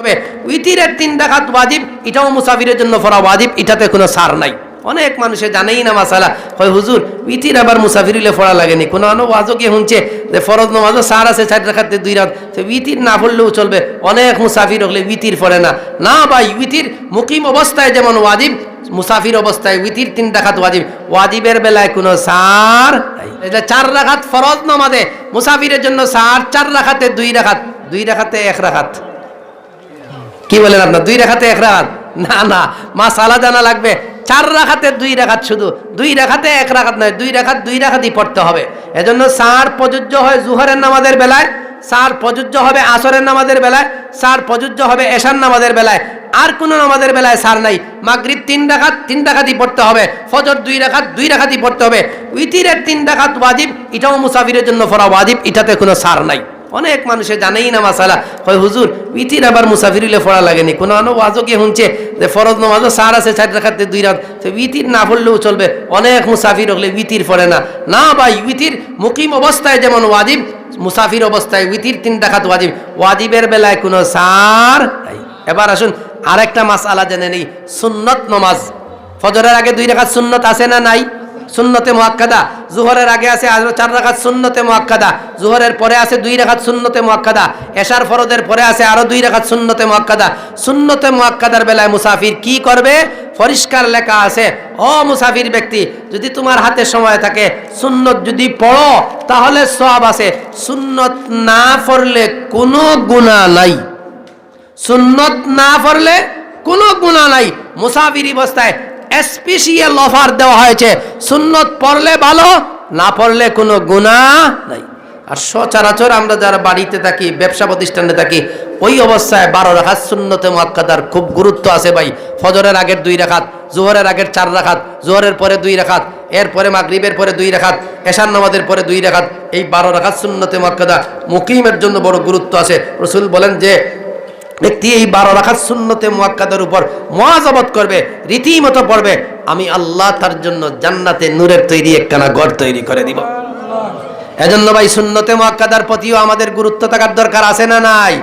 তবে উইতিরের তিন ডাকাত ওয়াজিব, এটাও মুসাফিরের জন্য পড়া ওয়াজিব, এটাতে কোনো সার নাই। অনেক মানুষে জানেই না মাসালা। হয় হুজুর, উইতির আবার মুসাফিরিলে পড়া লাগেনি। কোনো আনো ওয়াজও গিয়ে শুনছে যে ফরজ নমাজও সার আছে চার রাখাতে দুই রাত। তো উইতির না পড়লেও চলবে। অনেক মুসাফির হলে উইতির পড়ে না। না ভাই, উইতির মুকিম অবস্থায় যেমন ওয়াজিব, মুসাফির অবস্থায় উইতির তিন রাখাত ওয়াজিব। ওয়াজিবের বেলায় কোনো সার। এটা চার রাখাত ফরজ নামাজে মুসাফিরের জন্য সার, চার রাখাতে দুই রাখাত দুই রাখাতে এক রাখাত কি বলেন আপনার? দুই রেখাতে এক রাখাত? না না। মাসালা জানা লাগবে। চার রাখাতে দুই রাখাত শুধু। দুই রাখাতে এক রাখাত নয়, দুই রাখাত দুই রাখাতই পড়তে হবে। এজন্য সার প্রযোজ্য হয় জুহরের নামাজের বেলায়, সার প্রযোজ্য হবে আসরের নামাজের বেলায়, সার প্রযোজ্য হবে এশার নামাজের বেলায়। আর কোনো নামাজের বেলায় সার নাই। মাগরিব তিন রাখাত, তিন রাখাতই পড়তে হবে। ফজর দুই রাখাত, দুই রাখাতই পড়তে হবে। উইতিরের তিন রাখাত ওয়াজিব, এটাও মুসাফিরের জন্য পড়া ওয়াজিব, এটাতে কোনো সার নাই। অনেক মানুষে জানেই না মাসালা। হয় হুজুর ইতির আবার মুসাফিরিলে পড়া লাগেনি কোনো আনো ওয়াজও গিয়ে শুনছে যে ফরজ নমাজও সার আছে চার রাখাতে দুই রাত। তো ইতির না পড়লেও চলবে। অনেক মুসাফির হলে ইতির পড়ে না। না ভাই ইতির মুকিম অবস্থায় যেমন ওয়াজিব, মুসাফির অবস্থায় ইতির তিন রাখাত ওয়াজিব। ওয়াজিবের বেলায় কোনো সার নাই। এবার আসুন, আরেকটা মাস আলা জেনে নেই। সুন্নত নমাজ। ফজরের আগে দুই রাখাত সুন্নত আছে না নাই? সুন্নতে মোয়াক্কাদা। জুহরের আগে আছে চার রাখাত সুন্নতে মোয়াক্কাদা। জুহরের পরে আছে দুই রাখাত সুন্নতে মোয়াক্কাদা। এশার ফরদের পরে আছে আরও দুই রাখাত সুন্নতে মোয়াক্কাদা। সুন্নতে মোয়াক্কাদার বেলায় মুসাফির কি করবে? পরিষ্কার লেখা আছে, ও মুসাফির ব্যক্তি, যদি তোমার হাতে সময় থাকে সুন্নত যদি পড়ো, তাহলে সব আছে। সুন্নত না পড়লে কোনো গুণা নাই। সুন্নত না পড়লে কোনো গুণা নাই। মুসাফির অবস্থায় স্পেশিয়াল অফার দেওয়া হয়েছে। সুন্নত পড়লে ভালো, না পড়লে কোনো গুণা নাই। আর সচরাচর আমরা যারা বাড়িতে থাকি, ব্যবসা প্রতিষ্ঠানে থাকি, ওই অবস্থায় বারো রাখাত সুন্নতে মক্কাদার খুব গুরুত্ব আছে ভাই। ফজরের আগের দুই রাখাত, জোহরের আগের চার রাখাত, জোহরের পরে দুই রাখাত, এরপরে মাগরিবের পরে দুই রাখাত, এশার নামাজের পরে দুই রাখাত, এই বারো রাখাত সুন্নতে মক্কাদা মুকিমের জন্য বড় গুরুত্ব আছে। রসুল বলেন যে ব্যক্তি এই বারো রাখার শূন্যতে মোয়াক্কাদের উপর মহাজবত করবে, রীতিমতো পড়বে, আমি আল্লাহ তার জন্য জান্নাতে নূরের তৈরি একখানা গড় তৈরি করে দিব। এজন্য ভাই শূন্যতে মোয়াক্কাদার প্রতিও আমাদের গুরুত্ব থাকার দরকার আছে না নাই?